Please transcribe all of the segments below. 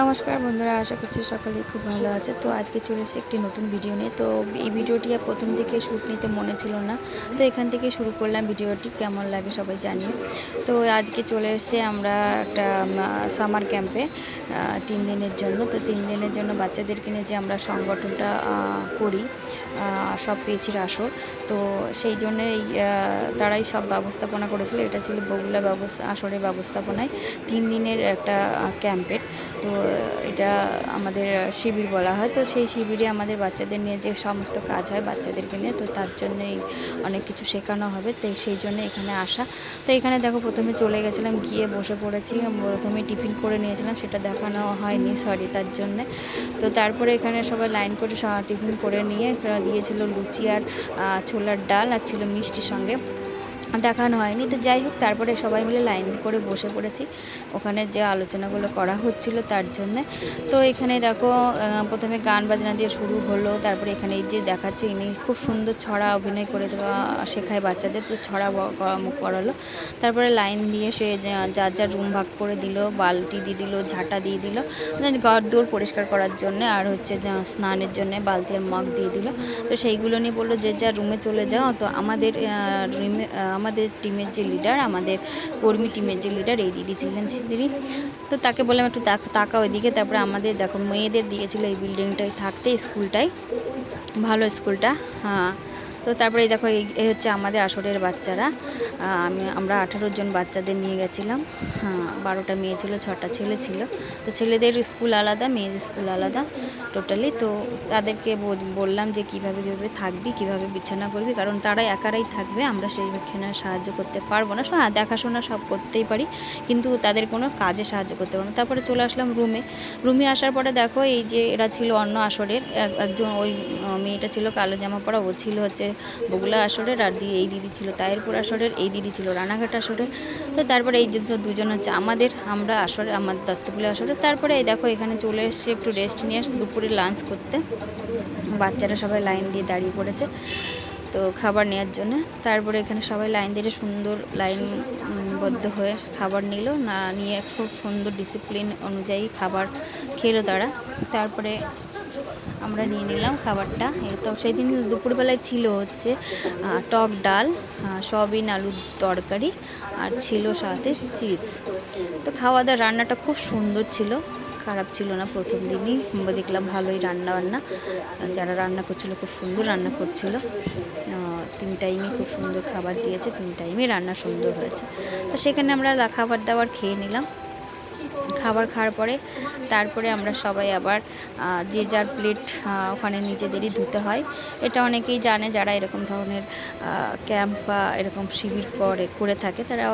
নমস্কার বন্ধুরা, আশা করছি সকালে খুব ভালো আছে। তো আজকে চলে এসেছি একটি নতুন ভিডিও নিয়ে। তো এই ভিডিওটি প্রথম থেকে শ্যুট নিতে মনে ছিল না। তো এখান থেকে শুরু করলাম ভিডিওটি কেমন লাগে সবাই জানিয়ে তো আজকে চলে এসেছি আমরা একটা সামার ক্যাম্পে তিন দিনের জন্য। তো তিন দিনের জন্য বাচ্চাদেরকে নিয়ে যে আমরা সংগঠনটা করি সব পেয়েছির আসর তো সেই জন্য এই তারাই সব ব্যবস্থাপনা করেছিল। এটা ছিল বগুলা ব্যবস্থা আসরের ব্যবস্থাপনায় তিন দিনের একটা ক্যাম্পের তো এটা আমাদের শিবির বলা হয়। তো সেই শিবিরে আমাদের বাচ্চাদের নিয়ে যে সমস্ত কাজ হয় বাচ্চাদেরকে নিয়ে, তো তার জন্যই অনেক কিছু শেখানো হবে। তো সেই জন্য এখানে আসা। তো এখানে দেখো প্রথমে চলে গেছিলাম, গিয়ে বসে পড়েছি। প্রথমে টিফিন করে নিয়েছিলাম, সেটা দেখানো হয়নি সরি তার জন্যে। তো তারপরে এখানে সবাই লাইন করে টিফিন করে নিয়ে দিয়েছিল লুচি আর ছোলার ডাল আর ছিল মিষ্টির সঙ্গে। দেখানো হয়নি। তো যাই হোক, তারপরে সবাই মিলে লাইন করে বসে পড়েছি। ওখানে যে আলোচনাগুলো করা হচ্ছিল তার জন্যে। তো এখানে দেখো প্রথমে গান বাজনা দিয়ে শুরু হলো। তারপরে এখানে যে দেখাচ্ছে ইনি খুব সুন্দর ছড়া অভিনয় করে শেখায় বাচ্চাদের। তো ছড়া করালো। তারপরে লাইন দিয়ে সে যার যার রুম ভাগ করে দিল, বালতি দিয়ে দিল, ঝাঁটা দিয়ে দিল। ঘর দৌড় পরিষ্কার করার জন্য আর হচ্ছে যা, স্নানের জন্য বালতি আর মগ দিয়ে দিল। তো সেইগুলো নিয়ে বলল, যে যার রুমে চলে যাও। তো আমাদের রুমে আমাদের টিমের যে লিডার আমাদের কর্মী টিমের যে লিডার এই দিদি ছিলেন তিনি তো তাকে বললাম একটু তাকা ওইদিকে তারপরে আমাদের দেখো মেয়েদের দিয়েছিল এই বিল্ডিংটায় থাকতে স্কুলটাই ভালো স্কুলটা হ্যাঁ। তো তারপরে দেখো, এই হচ্ছে আমাদের আসরের বাচ্চারা। আমি, আমরা আঠারো জন বাচ্চাদের নিয়ে গেছিলাম। হ্যাঁ বারোটা মেয়ে ছিল, ছটা ছেলে ছিল। তো ছেলেদের স্কুল আলাদা, মেয়েদের স্কুল আলাদা টোটালি তো তাদেরকে বল- বললাম যে কীভাবে কীভাবে থাকবি, কীভাবে বিছানা করবি? কারণ তারা একারাই থাকবে, আমরা সেইখানে সাহায্য করতে পারব না। হ্যাঁ দেখাশোনা সব করতেই পারি, কিন্তু তাদের কোনো কাজে সাহায্য করতে পারব না। তারপরে চলে আসলাম রুমে। রুমে আসার পরে দেখো, এই যে এরা ছিল অন্য আসরের, এক- একজন ওই মেয়েটা ছিল কালো জামা পরা, ও ছিল হচ্ছে বগুলা আসরের আর দিয়ে এই দিদি ছিল তায়েরপুর আসরের এই দিদি ছিল, রানাঘাট আসরের। তো তারপরে এই দুজন হচ্ছে আমাদের, আমরা আসরে, আমার দত্তপুলি আসরে। তারপরে এই দেখো এখানে চলে এসেছি একটু রেস্ট নিয়ে দুপুরে লাঞ্চ করতে। বাচ্চারা সবাই লাইন দিয়ে দাঁড়িয়ে পড়েছে তো খাবার নেওয়ার জন্য। তারপরে এখানে সবাই লাইন দিয়ে সুন্দর লাইন বদ্ধ হয়ে খাবার নিল, না, নিয়ে খুব সুন্দর ডিসিপ্লিন অনুযায়ী খাবার খেলো তারা। তারপরে আমরা নিয়ে নিলাম খাবারটা। তো সেই দিন দুপুরবেলায় ছিল হচ্ছে টক ডাল আহ, সয়াবিন আলুর তরকারি আর ছিল সাথে চিপস। তো খাওয়া দাওয়া রান্নাটা খুব সুন্দর ছিল। খারাপ ছিল না প্রথম দিনই দেখলাম ভালোই রান্না বান্না যারা রান্না করছিল খুব সুন্দর রান্না করছিল। তিন টাইমই খুব সুন্দর খাবার দিয়েছে তিন টাইমই রান্না সুন্দর হয়েছে। তো সেখানে আমরা খাবার দাবার খেয়ে নিলাম। খাবার খাওয়ার পরে তারপরে আমরা সবাই আবার যে যার প্লেট ওখানে নিজেদেরই ধুতে হয়। এটা অনেকেই জানে যারা এরকম ধরনের ক্যাম্প বা এরকম শিবির করে করে থাকে, তারা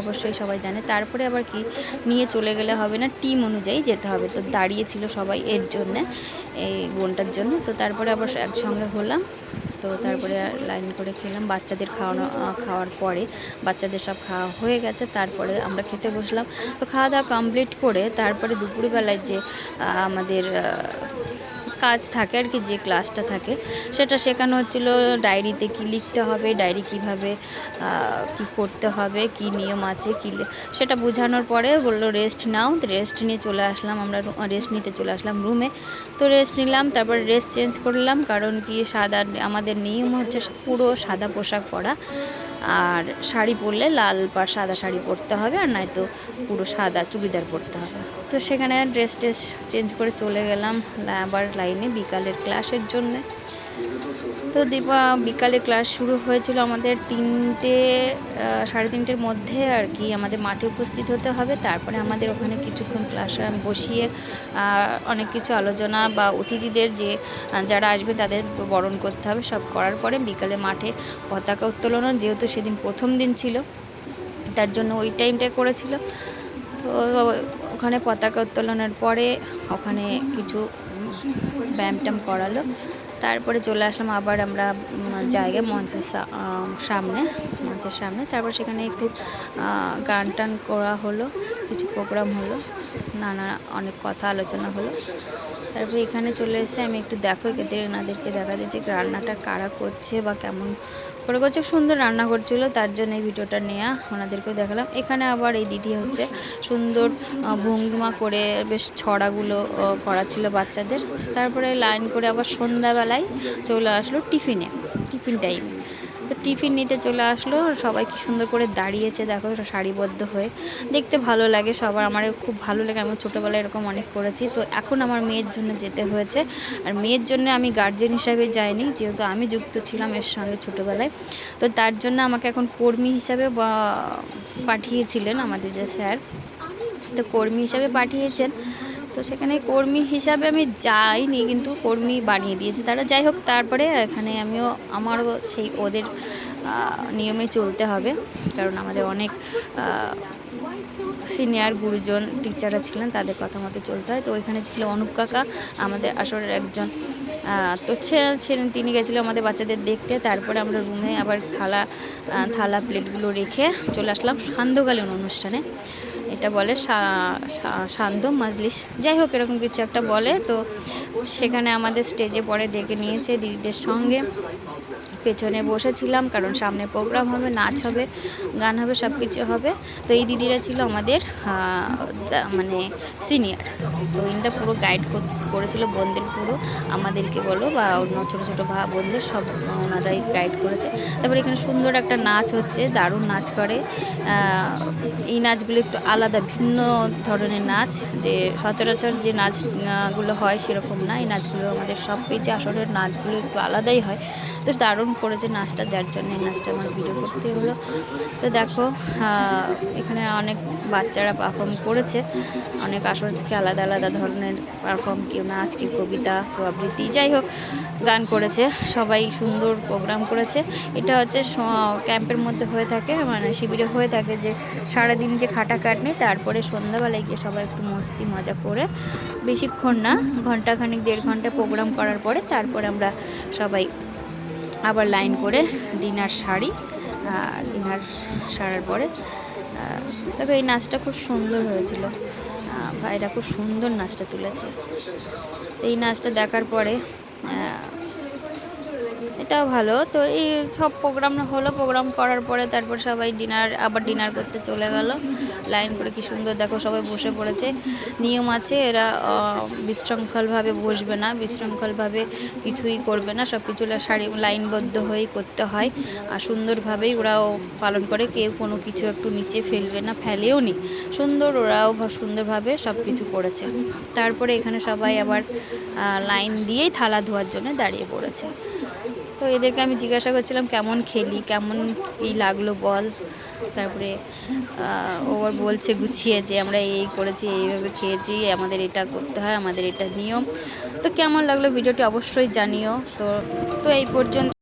অবশ্যই সবাই জানে। তারপরে আবার কি, নিয়ে চলে গেলে হবে না টিম অনুযায়ী যেতে হবে। তো দাঁড়িয়েছিল সবাই এর জন্যে, এই বোনটার জন্য। তো তারপরে আবার একসঙ্গে হলাম। তো তারপরে লাইন করে খেলাম। বাচ্চাদের খাওয়ানো খাওয়ার পরে বাচ্চাদের সব খাওয়া হয়ে গেছে। তারপরে আমরা খেতে বসলাম। তো খাওয়া দাওয়া কমপ্লিট করে তারপরে দুপুরবেলায় যে আমাদের কাজ থাকে আর কি, যে ক্লাসটা থাকে, সেটা শেখানো হচ্ছিল ডায়েরিতে কি লিখতে হবে, ডায়েরি কীভাবে কি করতে হবে, কি নিয়ম আছে, কি সেটা বোঝানোর পরে বলল, রেস্ট নাও। রেস্ট নিয়ে চলে আসলাম আমরা রেস্ট নিতে চলে আসলাম রুমে। তো রেস্ট নিলাম, তারপর রেস্ট চেঞ্জ করলাম, কারণ কি সাদা, আমাদের নিয়ম হচ্ছে পুরো সাদা পোশাক পরা। আর শাড়ি পরলে লাল বা সাদা শাড়ি পরতে হবে আর নয়তো পুরো সাদা চুড়িদার পরতে হবে। তো সেখানে ড্রেস টেস চেঞ্জ করে চলে গেলাম আবার লাইনে বিকালের ক্লাসের জন্যে। তো দীপা, বিকালে ক্লাস শুরু হয়েছিল আমাদের তিনটে সাড়ে তিনটের মধ্যে আর কি আমাদের মাঠে উপস্থিত হতে হবে। তারপরে আমাদের ওখানে কিছুক্ষণ ক্লাস বসিয়ে অনেক কিছু আলোচনা বা অতিথিদের যে যারা আসবে তাদের বরণ করতে হবে। সব করার পরে বিকালে মাঠে পতাকা উত্তোলন যেহেতু সেদিন প্রথম দিন ছিল, তার জন্য ওই টাইমটাই করেছিল। তো ওখানে পতাকা উত্তোলনের পরে ওখানে কিছু ব্যায়াম ট্যাম করালো। তারপরে চলে আসলাম আবার আমরা জায়গায় মঞ্চের সামনে মঞ্চের সামনে। তারপর সেখানে একটু গান টান করা হলো, কিছু প্রোগ্রাম হলো। নানা অনেক কথা আলোচনা হলো। তারপর এখানে চলে এসে আমি একটু দেখো এদের এনাদেরকে দেখা দিচ্ছে রান্নাটা কারা করছে বা কেমন করে করছে। সুন্দর রান্না করছিল তার জন্য এই ভিডিওটা নেওয়া ওনাদেরকেও দেখালাম। এখানে আবার এই দিদি হচ্ছে সুন্দর ভঙ্গিমা করে বেশ ছড়াগুলো করাচ্ছিল বাচ্চাদের। তারপরে লাইন করে আবার সন্ধ্যাবেলায় চলে আসলো টিফিনে, টিফিন টাইমে তো টিফিন নিতে চলে আসলো। সবাই কি সুন্দর করে দাঁড়িয়েছে, দেখো, সারিবদ্ধ হয়ে। দেখতে ভালো লাগে সবার আমার খুব ভালো লাগে। আমি ছোটোবেলায় এরকম অনেক করেছি। তো এখন আমার মেয়ের জন্য যেতে হয়েছে। আর মেয়ের জন্য আমি গার্জেন হিসাবে যাইনি, যেহেতু আমি যুক্ত ছিলাম এর সঙ্গে ছোটোবেলায়। তো তার জন্য আমাকে এখন কর্মী হিসাবে পাঠিয়েছিলেন আমাদের যে স্যার। তো কর্মী হিসাবে পাঠিয়েছেন। তো সেখানে কর্মী হিসাবে আমি যাইনি, কিন্তু কর্মী বানিয়ে দিয়েছে। তারা যাই হোক, তারপরে এখানে আমিও, আমারও সেই ওদের নিয়মে চলতে হবে। কারণ আমাদের অনেক সিনিয়র গুরুজন, টিচাররা ছিলেন, তাদের কথা মতো চলতে হয়। তো ওইখানে ছিল অনুপ কাকা, আমাদের আসরের একজন তো ছিলেন, তিনি গেছিল আমাদের বাচ্চাদের দেখতে। তারপরে আমরা রুমে আবার থালা থালা প্লেটগুলো রেখে চলে আসলাম সান্ধ্যকালীন অনুষ্ঠানে। এটা বলে সান্ধ্য মাজলিস। যাই হোক, এরকম কিছু একটা বলে। তো সেখানে আমাদের স্টেজে পরে ডেকে নিয়েছে দিদিদের সঙ্গে। পেছনে বসেছিলাম, কারণ সামনে প্রোগ্রাম হবে, নাচ হবে, গান হবে সব কিছু হবে। তো এই দিদিরা ছিল আমাদের মানে সিনিয়র তো ইনটা পুরো গাইড করেছিল বোনদের পুরো। আমাদেরকে বলো বা অন্য ছোটো ছোটো ভা, বোনদের সব, ওনারাই গাইড করেছে। তারপরে এখানে সুন্দর একটা নাচ হচ্ছে, দারুণ নাচ করে। এই নাচগুলো একটু আলাদা ভিন্ন ধরনের নাচ, যে সচরাচর যে নাচগুলো হয় সেরকম না। এই নাচগুলো আমাদের সব পেয়েছে আসরের নাচগুলো একটু আলাদাই হয়। তো দারুণ করেছে নাচটা, যার জন্য এই নাচটা আমার ভিডিও করতে হলো। তো দেখো এখানে অনেক বাচ্চারা পারফর্ম করেছে। অনেক আসর থেকে আলাদা আলাদা ধরনের পারফর্ম কেউ নাচ, কেউ কবিতা, কেউ আবৃত্তি, যাই হোক, গান করেছে। সবাই সুন্দর প্রোগ্রাম করেছে। এটা হচ্ছে ক্যাম্পের মধ্যে হয়ে থাকে মানে শিবিরে হয়ে থাকে যে সারাদিন যে খাটা কাটনি তারপরে সন্ধ্যাবেলায় গিয়ে সবাই একটু মস্তি মজা করে, বেশিক্ষণ না, ঘন্টাখানিক, দেড় ঘণ্টা প্রোগ্রাম করার পরে তারপরে আমরা সবাই আবার লাইন করে ডিনার সারি ডিনার সারার পরে তবে এই নাচটা খুব সুন্দর হয়েছিল। ভাইরা খুব সুন্দর নাচটা তুলেছে। তো এই নাচটা দেখার পরে এটাও ভালো। তো এই সব প্রোগ্রাম হলো প্রোগ্রাম করার পরে তারপর সবাই ডিনার আবার ডিনার করতে চলে গেল। লাইন করে কি সুন্দর, দেখো সবাই বসে পড়েছে। নিয়ম আছে, এরা বিশৃঙ্খলভাবে বসবে না, বিশৃঙ্খলভাবে কিছুই করবে না সব কিছু সারি, লাইনবদ্ধ হয়েই করতে হয়। আর সুন্দরভাবেই ওরাও পালন করে, কেউ কোনো কিছু একটু নিচে ফেলবে না, ফেলেও নি। সুন্দর, ওরাও সুন্দরভাবে সব কিছু করেছে। তারপরে এখানে সবাই আবার লাইন দিয়েই থালা ধোয়ার জন্য দাঁড়িয়ে পড়েছে। তো এদেরকে আমি জিজ্ঞাসা করছিলাম, কেমন খেলি? কেমন কী লাগল বল? তারপরে ওর বলছে গুছিয়ে যে, আমরা এই করেছি, এইভাবে খেয়েছি, আমাদের এটা করতে হয়, আমাদের এটা নিয়ম। তো কেমন লাগল ভিডিওটি অবশ্যই জানিও। তো তো এই পর্যন্ত।